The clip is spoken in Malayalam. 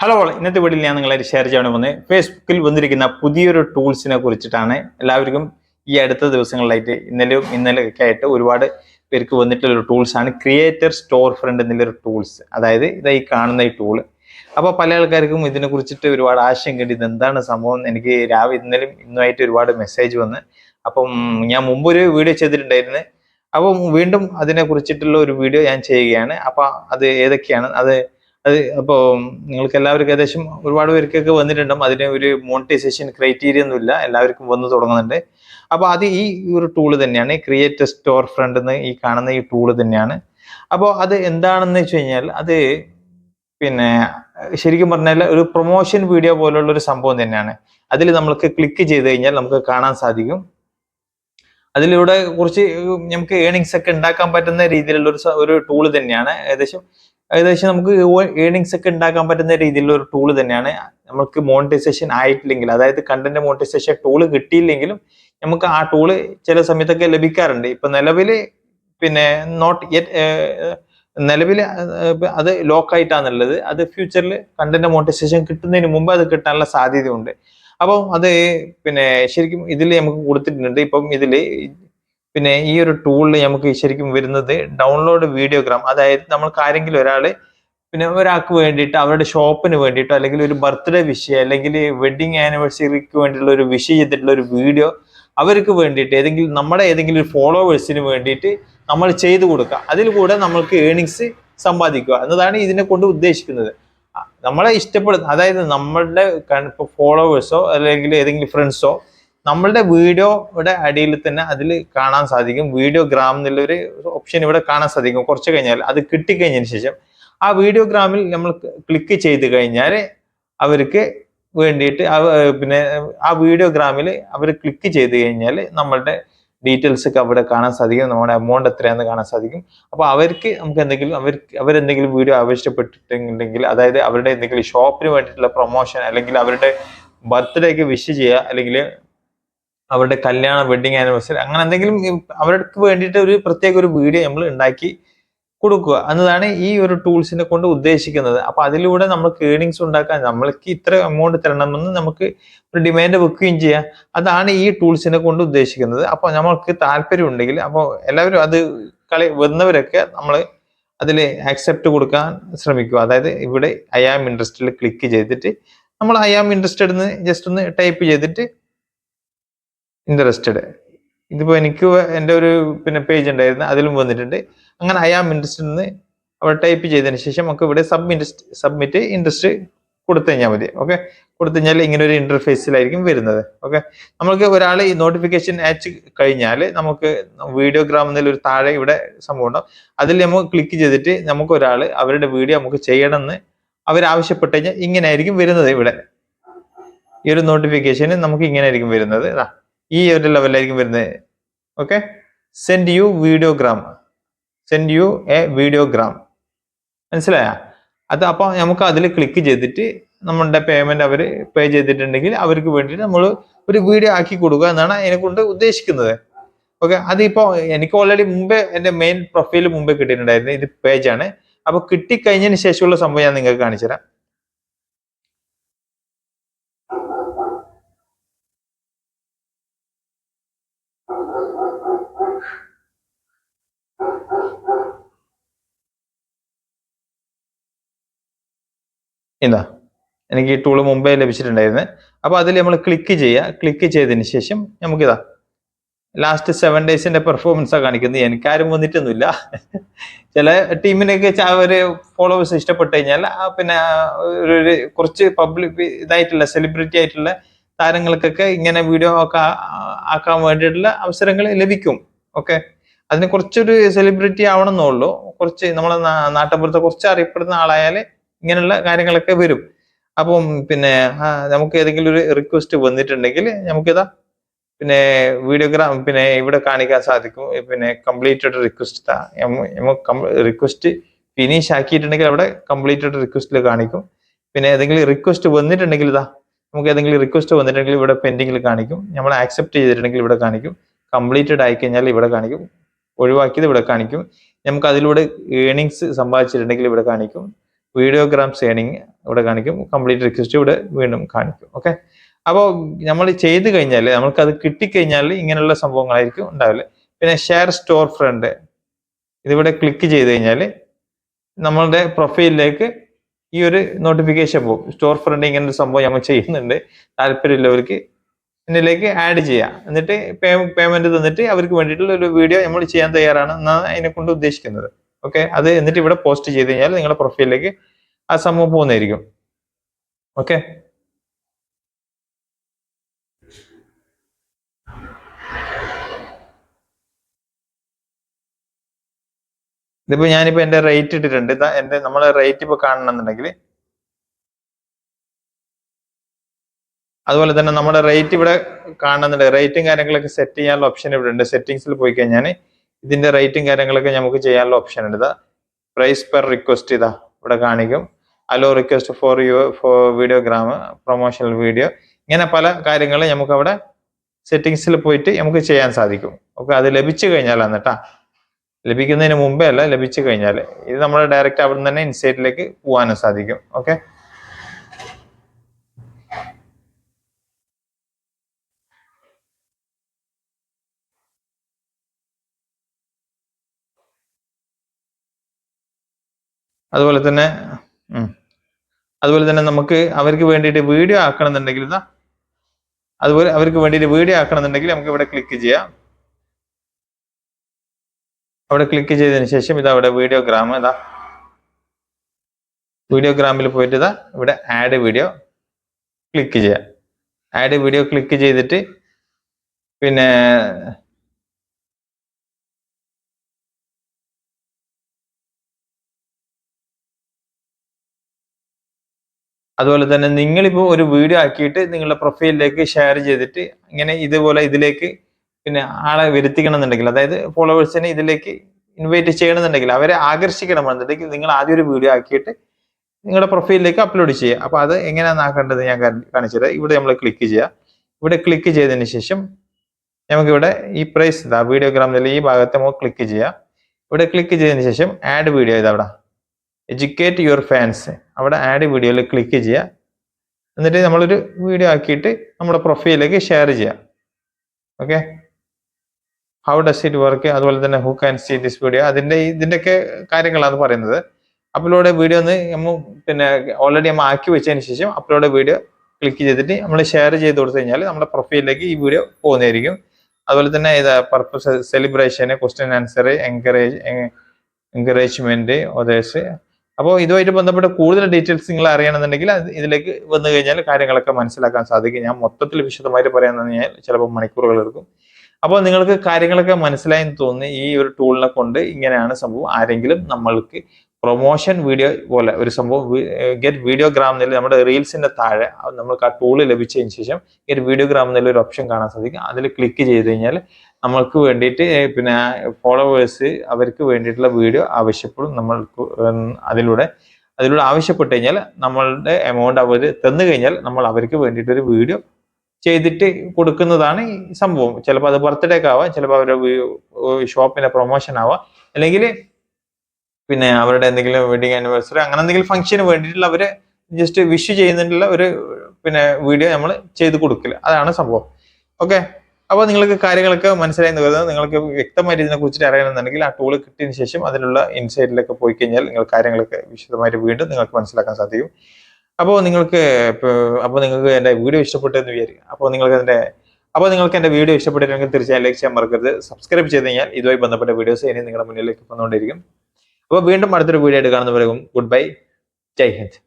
ഹലോ ഇന്നത്തെ വീഡിയോയിൽ ഞാൻ നിങ്ങളെ ഷെയർ ചെയ്യാൻ വന്നത് ഫേസ്ബുക്കിൽ വന്നിരിക്കുന്ന പുതിയൊരു ടൂൾസിനെ കുറിച്ചിട്ടാണ്. എല്ലാവർക്കും ഈ അടുത്ത ദിവസങ്ങളിലായിട്ട് ഇന്നലെയും ഇന്നലെയൊക്കെ ആയിട്ട് ഒരുപാട് പേർക്ക് വന്നിട്ടുള്ള ഒരു ടൂൾസ് ആണ് ക്രിയേറ്റർ സ്റ്റോർ ഫ്രണ്ട് എന്നുള്ളൊരു ടൂൾസ് അതായത് ഇതായി കാണുന്ന ഈ ടൂൾ അപ്പോൾ പല ആൾക്കാർക്കും ഇതിനെ കുറിച്ചിട്ട് ഒരുപാട് ആശങ്കയുണ്ട് ഇത് എന്താണ് സംഭവം എനിക്ക് രാവിലെ ഇന്നലെയും ഇന്നുമായിട്ട് ഒരുപാട് മെസ്സേജ് വന്ന്. അപ്പം ഞാൻ മുമ്പ് ഒരു വീഡിയോ ചെയ്തിട്ടുണ്ടായിരുന്നു. അപ്പം വീണ്ടും അതിനെ കുറിച്ചിട്ടുള്ള ഒരു വീഡിയോ ഞാൻ ചെയ്യുകയാണ്. അപ്പോൾ അത് ഏതൊക്കെയാണ്? അത് അത് അപ്പോ നിങ്ങൾക്ക് എല്ലാവർക്കും ഏകദേശം ഒരുപാട് പേർക്കൊക്കെ വന്നിട്ടുണ്ടാകും അതിന് ഒരു മോണിറ്റൈസേഷൻ ക്രൈറ്റീരിയ ഒന്നുമില്ല എല്ലാവർക്കും വന്ന് തുടങ്ങുന്നുണ്ട്. അപ്പോൾ അത് ഈ ഒരു ടൂൾ തന്നെയാണ്. ക്രിയേറ്റ് സ്റ്റോർ ഫ്രണ്ട് എന്ന് ഈ കാണുന്ന ഈ ടൂൾ തന്നെയാണ്. അപ്പോൾ അത് എന്താണെന്ന് വെച്ച് കഴിഞ്ഞാൽ അത് പിന്നെ ശരിക്കും പറഞ്ഞാൽ ഒരു പ്രൊമോഷൻ വീഡിയോ പോലുള്ള ഒരു സംഭവം തന്നെയാണ്. അതിൽ നമ്മൾക്ക് ക്ലിക്ക് ചെയ്ത് കഴിഞ്ഞാൽ നമുക്ക് കാണാൻ സാധിക്കും. അതിലൂടെ കുറച്ച് നമുക്ക് ഏണിങ്സ് ഒക്കെ ഉണ്ടാക്കാൻ പറ്റുന്ന രീതിയിലുള്ള ഒരു ഒരു ടൂൾ തന്നെയാണ്. ഏകദേശം ഏകദേശം നമുക്ക് ഏണിങ്സ് ഒക്കെ ഉണ്ടാക്കാൻ പറ്റുന്ന രീതിയിലുള്ള ഒരു ടൂൾ തന്നെയാണ്. നമുക്ക് മോണിറ്റൈസേഷൻ ആയിട്ടില്ലെങ്കിൽ അതായത് കണ്ടന്റ് മോണിറ്റൈസേഷൻ ടൂൾ കിട്ടിയില്ലെങ്കിലും നമുക്ക് ആ ടൂൾ ചില സമയത്തൊക്കെ ലഭിക്കാറുണ്ട്. ഇപ്പൊ നിലവിൽ പിന്നെ നോട്ട് യെറ്റ് നിലവിൽ അത് ലോക്ക് ആയിട്ടാണുള്ളത്. അത് ഫ്യൂച്ചറിൽ കണ്ടന്റ് മോണിറ്റൈസേഷൻ കിട്ടുന്നതിന് മുമ്പ് അത് കിട്ടാനുള്ള സാധ്യതയുണ്ട്. അപ്പം അത് പിന്നെ ശരിക്കും ഇതിൽ നമുക്ക് കൊടുത്തിട്ടുണ്ട്. ഇപ്പം ഇതിൽ പിന്നെ ഈ ഒരു ടൂളിൽ നമുക്ക് ശരിക്കും വരുന്നത് ഡൗൺലോഡ് വീഡിയോഗ്രാം അതായത് നമ്മൾക്ക് ആരെങ്കിലും ഒരാൾ പിന്നെ ഒരാൾക്ക് വേണ്ടിയിട്ട് അവരുടെ ഷോപ്പിന് വേണ്ടിയിട്ടോ അല്ലെങ്കിൽ ഒരു ബർത്ത്ഡേ വിഷ് അല്ലെങ്കിൽ വെഡിങ് ആനിവേഴ്സറിക്ക് വേണ്ടിയിട്ടുള്ള ഒരു വിഷ് ചെയ്തിട്ടുള്ള ഒരു വീഡിയോ അവർക്ക് വേണ്ടിയിട്ട് ഏതെങ്കിലും നമ്മുടെ ഏതെങ്കിലും ഒരു ഫോളോവേഴ്സിന് വേണ്ടിയിട്ട് നമ്മൾ ചെയ്തു കൊടുക്കുക. അതിൽ കൂടെ നമ്മൾക്ക് ഏണിങ്സ് സമ്പാദിക്കുക. എന്നതാണ് ഇതിനെ കൊണ്ട് ഉദ്ദേശിക്കുന്നത്. നമ്മളെ ഇഷ്ടപ്പെടുന്ന അതായത് നമ്മളുടെ ഫോളോവേഴ്സോ അല്ലെങ്കിൽ ഏതെങ്കിലും ഫ്രണ്ട്സോ നമ്മളുടെ വീഡിയോയുടെ അടിയിൽ തന്നെ അതിൽ കാണാൻ സാധിക്കും. വീഡിയോഗ്രാം എന്നുള്ളൊരു ഓപ്ഷൻ ഇവിടെ കാണാൻ സാധിക്കും. കുറച്ച് കഴിഞ്ഞാൽ അത് കിട്ടിക്കഴിഞ്ഞതിന് ശേഷം ആ വീഡിയോഗ്രാമിൽ നമ്മൾ ക്ലിക്ക് ചെയ്ത് കഴിഞ്ഞാൽ അവർക്ക് വേണ്ടിയിട്ട് പിന്നെ ആ വീഡിയോഗ്രാമിൽ അവർ ക്ലിക്ക് ചെയ്ത് കഴിഞ്ഞാൽ നമ്മളുടെ ഡീറ്റെയിൽസ് ഒക്കെ അവിടെ കാണാൻ സാധിക്കും. നമ്മുടെ എമൗണ്ട് എത്രയാണെന്ന് കാണാൻ സാധിക്കും. അപ്പോൾ അവർക്ക് നമുക്ക് എന്തെങ്കിലും അവർക്ക് അവരെന്തെങ്കിലും വീഡിയോ ആവശ്യപ്പെട്ടിട്ടുണ്ടെങ്കിൽ അതായത് അവരുടെ എന്തെങ്കിലും ഷോപ്പിന് വേണ്ടിയിട്ടുള്ള പ്രൊമോഷൻ അല്ലെങ്കിൽ അവരുടെ ബർത്ത്ഡേക്ക് വിഷ് ചെയ്യുക അല്ലെങ്കിൽ അവരുടെ കല്യാണ വെഡിങ് ആനിവേഴ്സറി അങ്ങനെ എന്തെങ്കിലും അവർക്ക് വേണ്ടിയിട്ട് ഒരു പ്രത്യേക ഒരു വീഡിയോ നമ്മൾ ഉണ്ടാക്കി കൊടുക്കുക. എന്നതാണ് ഈ ഒരു ടൂൾസിനെ കൊണ്ട് ഉദ്ദേശിക്കുന്നത്. അപ്പൊ അതിലൂടെ നമുക്ക് ഏണിങ്സ് ഉണ്ടാക്കാൻ നമ്മൾക്ക് ഇത്ര എമൗണ്ട് തരണമെന്ന് നമുക്ക് ഒരു ഡിമാൻഡ് വെക്കുകയും ചെയ്യാം. അതാണ് ഈ ടൂൾസിനെ കൊണ്ട് ഉദ്ദേശിക്കുന്നത്. അപ്പൊ നമ്മൾക്ക് താല്പര്യം ഉണ്ടെങ്കിൽ അപ്പോൾ എല്ലാവരും അത് കളി വന്നവരൊക്കെ നമ്മൾ അതിൽ ആക്സെപ്റ്റ് കൊടുക്കാൻ ശ്രമിക്കുക. അതായത് ഇവിടെ ഐ ആം ഇൻട്രസ്റ്റഡ് ക്ലിക്ക് ചെയ്തിട്ട് നമ്മൾ ഐ ആം ഇൻട്രസ്റ്റഡ് എന്ന് ജസ്റ്റ് ഒന്ന് ടൈപ്പ് ചെയ്തിട്ട് ഇൻട്രസ്റ്റഡ് ഇതിപ്പോൾ എനിക്ക് എന്റെ ഒരു പിന്നെ പേജ് ഉണ്ടായിരുന്നു അതിലും വന്നിട്ടുണ്ട്. അങ്ങനെ ഐ ആം ഇൻട്രസ്റ്റഡ് എന്ന് അവിടെ ടൈപ്പ് ചെയ്തതിന് ശേഷം നമുക്ക് ഇവിടെ സബ് ഇൻട്രസ്റ്റ് സബ്മിറ്റ് ഇൻട്രസ്റ്റ് കൊടുത്തു കഴിഞ്ഞാൽ മതി ഓക്കെ കൊടുത്തു കഴിഞ്ഞാൽ ഇങ്ങനെ ഒരു ഇന്റർഫേസിലായിരിക്കും വരുന്നത് ഓക്കെ നമുക്ക് ഒരാൾ ഈ നോട്ടിഫിക്കേഷൻ അയച്ച് കഴിഞ്ഞാൽ നമുക്ക് വീഡിയോഗ്രാം എന്നൊരു താഴെ ഇവിടെ സംഭവം ഉണ്ടാവും. അതിൽ നമുക്ക് ക്ലിക്ക് ചെയ്തിട്ട് നമുക്ക് ഒരാൾ അവരുടെ വീഡിയോ നമുക്ക് ചെയ്യണമെന്ന് അവർ ആവശ്യപ്പെട്ട് കഴിഞ്ഞാൽ ഇങ്ങനെ ആയിരിക്കും വരുന്നത് ഇവിടെ. ഈ ഒരു നോട്ടിഫിക്കേഷന് നമുക്ക് ഇങ്ങനെ ആയിരിക്കും വരുന്നത് ദാ ഈ ഒരു ലെവലിലായിരിക്കും വരുന്നത് okay send you videogram send you a videogram മനസ്സിലായ? അത് അപ്പോൾ നമുക്ക് അതിൽ ക്ലിക്ക് ചെയ്തിട്ട് നമ്മളുടെ പേയ്മെന്റ് അവർ പേ ചെയ്തിട്ടുണ്ടെങ്കിൽ അവർക്ക് വേണ്ടിയിട്ട് നമ്മൾ ഒരു വീഡിയോ ആക്കി കൊടുക്കുക എന്നാണ് അതിനെ കൊണ്ട് ഉദ്ദേശിക്കുന്നത്. ഓക്കെ അതിപ്പോ എനിക്ക് ഓൾറെഡി മുമ്പേ എന്റെ മെയിൻ പ്രൊഫൈൽ മുമ്പേ കിട്ടിയിട്ടുണ്ടായിരുന്നു ഇത് പേജാണ് അപ്പൊ കിട്ടിക്കഴിഞ്ഞതിന് ശേഷമുള്ള സംഭവം ഞാൻ നിങ്ങൾക്ക് കാണിച്ചു ഇതാ എനിക്ക് ഈ ടൂൾ മുമ്പേ ലഭിച്ചിട്ടുണ്ടായിരുന്നു. അപ്പോൾ അതിൽ നമ്മൾ ക്ലിക്ക് ചെയ്യുക. ക്ലിക്ക് ചെയ്തതിന് ശേഷം നമുക്കിതാ ലാസ്റ്റ് സെവൻ ഡേയ്സിന്റെ പെർഫോമൻസ് കാണിക്കുന്നത്. എനിക്കാരും വന്നിട്ടൊന്നുമില്ല. ചില ടീമിനൊക്കെ അവർ ഫോളോവേഴ്സ് ഇഷ്ടപ്പെട്ടു കഴിഞ്ഞാൽ പിന്നെ ഒരു കുറച്ച് പബ്ലിക് ഇതായിട്ടുള്ള സെലിബ്രിറ്റി ആയിട്ടുള്ള താരങ്ങൾക്കൊക്കെ ഇങ്ങനെ വീഡിയോ ഒക്കെ ആക്കാൻ വേണ്ടിയിട്ടുള്ള അവസരങ്ങൾ ലഭിക്കും. ഓക്കെ അതിന് കുറച്ചൊരു സെലിബ്രിറ്റി ആവണമെന്നുള്ളൂ. കുറച്ച് നമ്മളെ നാ- നാട്ടിൻപുറത്തെ കുറച്ച് അറിയപ്പെടുന്ന ആളായാൽ ഇങ്ങനെയുള്ള കാര്യങ്ങളൊക്കെ വരും. അപ്പം പിന്നെ നമുക്ക് ഏതെങ്കിലും ഒരു റിക്വസ്റ്റ് വന്നിട്ടുണ്ടെങ്കിൽ നമുക്കിതാ പിന്നെ വീഡിയോഗ്രാം പിന്നെ ഇവിടെ കാണിക്കാൻ സാധിക്കും. പിന്നെ കംപ്ലീറ്റഡ് റിക്വസ്റ്റ് റിക്വസ്റ്റ് ഫിനിഷ് ആക്കിയിട്ടുണ്ടെങ്കിൽ അവിടെ കംപ്ലീറ്റഡ് റിക്വസ്റ്റിൽ കാണിക്കും. പിന്നെ ഏതെങ്കിലും റിക്വസ്റ്റ് വന്നിട്ടുണ്ടെങ്കിൽ ഇതാ നമുക്ക് ഏതെങ്കിലും റിക്വസ്റ്റ് വന്നിട്ടുണ്ടെങ്കിൽ ഇവിടെ പെൻഡിങ്ങിൽ കാണിക്കും. നമ്മൾ ആക്സെപ്റ്റ് ചെയ്തിട്ടുണ്ടെങ്കിൽ ഇവിടെ കാണിക്കും. കംപ്ലീറ്റഡ് ആയി കഴിഞ്ഞാൽ ഇവിടെ കാണിക്കും. ഒഴിവാക്കിയത് ഇവിടെ കാണിക്കും. നമുക്ക് അതിലൂടെ ഏണിങ്സ് സമ്പാദിച്ചിട്ടുണ്ടെങ്കിൽ ഇവിടെ കാണിക്കും. വീഡിയോഗ്രാംസ് സേണിങ് ഇവിടെ കാണിക്കും. കംപ്ലീറ്റ് റിക്വസ്റ്റ് ഇവിടെ വീണ്ടും കാണിക്കും. ഓക്കെ അപ്പോൾ നമ്മൾ ചെയ്ത് കഴിഞ്ഞാൽ നമുക്ക് അത് കിട്ടിക്കഴിഞ്ഞാൽ ഇങ്ങനെയുള്ള സംഭവങ്ങളായിരിക്കും ഉണ്ടാവില്ല പിന്നെ ഷെയർ സ്റ്റോർ ഫ്രണ്ട് ഇതിവിടെ ക്ലിക്ക് ചെയ്ത് കഴിഞ്ഞാൽ നമ്മളുടെ പ്രൊഫൈലിലേക്ക് ഈ ഒരു നോട്ടിഫിക്കേഷൻ പോകും. സ്റ്റോർ ഫ്രണ്ട് ഇങ്ങനെ ഒരു സംഭവം നമ്മൾ ചെയ്യുന്നുണ്ട്. താല്പര്യമുള്ളവർക്ക് ഇതിലേക്ക് ആഡ് ചെയ്യാം. എന്നിട്ട് പേയ്മെന്റ് തന്നിട്ട് അവർക്ക് വേണ്ടിയിട്ടുള്ള ഒരു വീഡിയോ നമ്മൾ ചെയ്യാൻ തയ്യാറാണ് എന്നാണ് അതിനെ കൊണ്ട് ഉദ്ദേശിക്കുന്നത്. ഓക്കെ അത് എന്നിട്ട് ഇവിടെ പോസ്റ്റ് ചെയ്ത് കഴിഞ്ഞാൽ നിങ്ങളുടെ പ്രൊഫൈലിലേക്ക് ആ സംഭവം പോകുന്നതായിരിക്കും ഓക്കെ ഇതിപ്പോ ഞാനിപ്പോ എന്റെ റേറ്റ് ഇട്ടിട്ടുണ്ട്. ഇതാ എന്റെ നമ്മളെ റേറ്റ് ഇപ്പൊ കാണണമെന്നുണ്ടെങ്കിൽ അതുപോലെ തന്നെ നമ്മുടെ റേറ്റ് ഇവിടെ കാണുന്നുണ്ട് റേറ്റും കാര്യങ്ങളൊക്കെ സെറ്റ് ചെയ്യാനുള്ള ഓപ്ഷൻ ഇവിടെ ഉണ്ട്. സെറ്റിംഗ്സിൽ പോയി കഴിഞ്ഞാൽ ഇതിന്റെ റേറ്റും കാര്യങ്ങളൊക്കെ നമുക്ക് ചെയ്യാനുള്ള ഓപ്ഷൻ ഉണ്ട്. ഇതാ പ്രൈസ് പെർ റിക്വസ്റ്റ് ഇതാ ഇവിടെ കാണിക്കും. Allow request for you for videogram promotional video ഇങ്ങനെ പല കാര്യങ്ങൾ നമുക്ക് അവിടെ സെറ്റിങ്സിൽ പോയിട്ട് നമുക്ക് ചെയ്യാൻ സാധിക്കും. ഓക്കെ അത് ലഭിച്ചു കഴിഞ്ഞാലാണ് കേട്ടാ ലഭിക്കുന്നതിന് മുമ്പേ അല്ല ലഭിച്ചു കഴിഞ്ഞാൽ ഇത് നമ്മൾ ഡയറക്റ്റ് അവിടെ നിന്ന് തന്നെ ഇൻസൈറ്റിലേക്ക് പോകാനും സാധിക്കും. ഓക്കെ? അതുപോലെ തന്നെ അതുപോലെ തന്നെ നമുക്ക് അവർക്ക് വേണ്ടിയിട്ട് വീഡിയോ ആക്കണമെന്നുണ്ടെങ്കിൽ ഇതാ അതുപോലെ അവർക്ക് വേണ്ടിയിട്ട് വീഡിയോ ആക്കണമെന്നുണ്ടെങ്കിൽ നമുക്ക് ഇവിടെ ക്ലിക്ക് ചെയ്യാം. അവിടെ ക്ലിക്ക് ചെയ്തതിന് ശേഷം ഇതാ ഇവിടെ വീഡിയോഗ്രാം ഇതാ വീഡിയോഗ്രാമിൽ പോയിട്ട് ഇതാ ഇവിടെ ആഡ് വീഡിയോ ക്ലിക്ക് ചെയ്യാം. ആഡ് വീഡിയോ ക്ലിക്ക് ചെയ്തിട്ട് പിന്നെ അതുപോലെ തന്നെ നിങ്ങളിപ്പോൾ ഒരു വീഡിയോ ആക്കിയിട്ട് നിങ്ങളുടെ പ്രൊഫൈലിലേക്ക് ഷെയർ ചെയ്തിട്ട് ഇങ്ങനെ ഇതുപോലെ ഇതിലേക്ക് പിന്നെ ആളെ വരുത്തിക്കണമെന്നുണ്ടെങ്കിൽ അതായത് ഫോളോവേഴ്സിനെ ഇതിലേക്ക് ഇൻവൈറ്റ് ചെയ്യണമെന്നുണ്ടെങ്കിൽ അവരെ ആകർഷിക്കണമെന്നുണ്ടെങ്കിൽ നിങ്ങൾ ആദ്യം ഒരു വീഡിയോ ആക്കിയിട്ട് നിങ്ങളുടെ പ്രൊഫൈലിലേക്ക് അപ്ലോഡ് ചെയ്യുക. അപ്പോൾ അത് എങ്ങനെയാണ് ആക്കേണ്ടത് ഞാൻ കാണിച്ചു തരാം. ഇവിടെ നമ്മൾ ക്ലിക്ക് ചെയ്യുക. ഇവിടെ ക്ലിക്ക് ചെയ്തതിന് ശേഷം നമുക്കിവിടെ ഈ പ്രൈസ് ഇതാ വീഡിയോഗ്രാമിൽ ഈ ഭാഗത്ത് നമുക്ക് ക്ലിക്ക് ചെയ്യാം ഇവിടെ ക്ലിക്ക് ചെയ്തതിന് ശേഷം ആഡ് വീഡിയോ ഇതാ അവിടെ എഡ്യൂക്കേറ്റ് യുവർ ഫാൻസ് അവിടെ ആഡ് വീഡിയോയിൽ ക്ലിക്ക് ചെയ്യുക. എന്നിട്ട് നമ്മളൊരു വീഡിയോ ആക്കിയിട്ട് നമ്മുടെ പ്രൊഫൈലിലേക്ക് ഷെയർ ചെയ്യാം okay how does it work അതുപോലെ തന്നെ who can see this video അതിന്റെ ഇതിന്റെയൊക്കെ കാര്യങ്ങളാണ് പറയുന്നത്. അപ്ലോഡ് വീഡിയോ ഒന്ന് നമ്മൾ പിന്നെ ഓൾറെഡി നമ്മൾ ആക്കി വെച്ചതിന് ശേഷം അപ്ലോഡ് വീഡിയോ ക്ലിക്ക് ചെയ്തിട്ട് നമ്മൾ ഷെയർ ചെയ്ത് കൊടുത്തു കഴിഞ്ഞാൽ നമ്മുടെ പ്രൊഫൈലിലേക്ക് ഈ വീഡിയോ പോകുന്നതായിരിക്കും. അതുപോലെ തന്നെ ഇത് purpose സെലിബ്രേഷന് question answer encourage encouragement authors അപ്പോൾ ഇതുമായിട്ട് ബന്ധപ്പെട്ട് കൂടുതൽ ഡീറ്റെയിൽസ് നിങ്ങൾ അറിയണമെന്നുണ്ടെങ്കിൽ ഇതിലേക്ക് വന്നു കഴിഞ്ഞാൽ കാര്യങ്ങളൊക്കെ മനസ്സിലാക്കാൻ സാധിക്കും. ഞാൻ മൊത്തത്തിൽ വിശദമായിട്ട് പറയാമെന്ന് കഴിഞ്ഞാൽ ചിലപ്പോൾ മണിക്കൂറുകൾ എടുക്കും. അപ്പോൾ നിങ്ങൾക്ക് കാര്യങ്ങളൊക്കെ മനസ്സിലായെന്ന് തോന്നി ഈ ഒരു ടൂളിനെ കൊണ്ട് ഇങ്ങനെയാണ് സംഭവം. ആരെങ്കിലും നമ്മൾക്ക് പ്രൊമോഷൻ വീഡിയോ പോലെ ഒരു സംഭവം ഗെറ്റ് വീഡിയോഗ്രാം എന്നുള്ള നമ്മുടെ റീൽസിന്റെ താഴെ നമ്മൾക്ക് ആ ടൂൾ ലഭിച്ചതിന് ശേഷം ഗെറ്റ് വീഡിയോഗ്രാം എന്നുള്ള ഒരു ഓപ്ഷൻ കാണാൻ സാധിക്കും. അതിൽ ക്ലിക്ക് ചെയ്ത് കഴിഞ്ഞാൽ നമ്മൾക്ക് വേണ്ടിയിട്ട് പിന്നെ ഫോളോവേഴ്സ് അവർക്ക് വേണ്ടിയിട്ടുള്ള വീഡിയോ ആവശ്യപ്പെടും. നമ്മൾക്ക് അതിലൂടെ അതിലൂടെ ആവശ്യപ്പെട്ട് കഴിഞ്ഞാൽ നമ്മളുടെ എമൗണ്ട് അവർ തന്നു കഴിഞ്ഞാൽ നമ്മൾ അവർക്ക് വേണ്ടിയിട്ടൊരു വീഡിയോ ചെയ്തിട്ട് കൊടുക്കുന്നതാണ് ഈ സംഭവം. ചിലപ്പോൾ അത് ബർത്ത്ഡേക്ക് ആവാം ചിലപ്പോൾ അവരുടെ ഷോപ്പിന്റെ പ്രൊമോഷൻ ആവാം. അല്ലെങ്കിൽ പിന്നെ അവരുടെ എന്തെങ്കിലും വെഡിങ് ആനിവേഴ്സറി അങ്ങനെ എന്തെങ്കിലും ഫംഗ്ഷന് വേണ്ടിയിട്ടുള്ള അവർ ജസ്റ്റ് വിഷ് ചെയ്യുന്നതിനുള്ള ഒരു പിന്നെ വീഡിയോ നമ്മൾ ചെയ്ത് കൊടുക്കില്ല അതാണ് സംഭവം. ഓക്കെ അപ്പോൾ നിങ്ങൾക്ക് കാര്യങ്ങളൊക്കെ മനസ്സിലായി എന്ന് നിങ്ങൾക്ക് വ്യക്തമായിട്ട് ഇതിനെ കുറിച്ചിട്ട് അറിയണമെന്നുണ്ടെങ്കിൽ ആ ടൂൾ കിട്ടിയതിന് ശേഷം അതിലുള്ള ഇൻസൈറ്റിലൊക്കെ പോയി കഴിഞ്ഞാൽ നിങ്ങൾ കാര്യങ്ങളൊക്കെ വിശദമായിട്ട് വീണ്ടും നിങ്ങൾക്ക് മനസ്സിലാക്കാൻ സാധിക്കും. അപ്പോൾ നിങ്ങൾക്ക് അപ്പോൾ നിങ്ങൾക്ക് എന്റെ വീഡിയോ ഇഷ്ടപ്പെട്ടെന്ന് വിചാരിക്കും അപ്പോൾ നിങ്ങൾക്ക് എന്റെ അപ്പോൾ നിങ്ങൾക്ക് എന്റെ വീഡിയോ ഇഷ്ടപ്പെട്ടിട്ടുണ്ടെങ്കിൽ തീർച്ചയായും ലൈക്ക് ചെയ്യാൻ മറക്കരുത്. സബ്സ്ക്രൈബ് ചെയ്ത് കഴിഞ്ഞാൽ ഇതുമായി ബന്ധപ്പെട്ട വീഡിയോസ് ഇനി നിങ്ങളുടെ മുന്നിലേക്ക് വന്നുകൊണ്ടിരിക്കും. അപ്പോൾ വീണ്ടും അടുത്തൊരു വീഡിയോ ആയിട്ട് പറയും ഗുഡ് ബൈ ജയ് ഹിന്ദ്.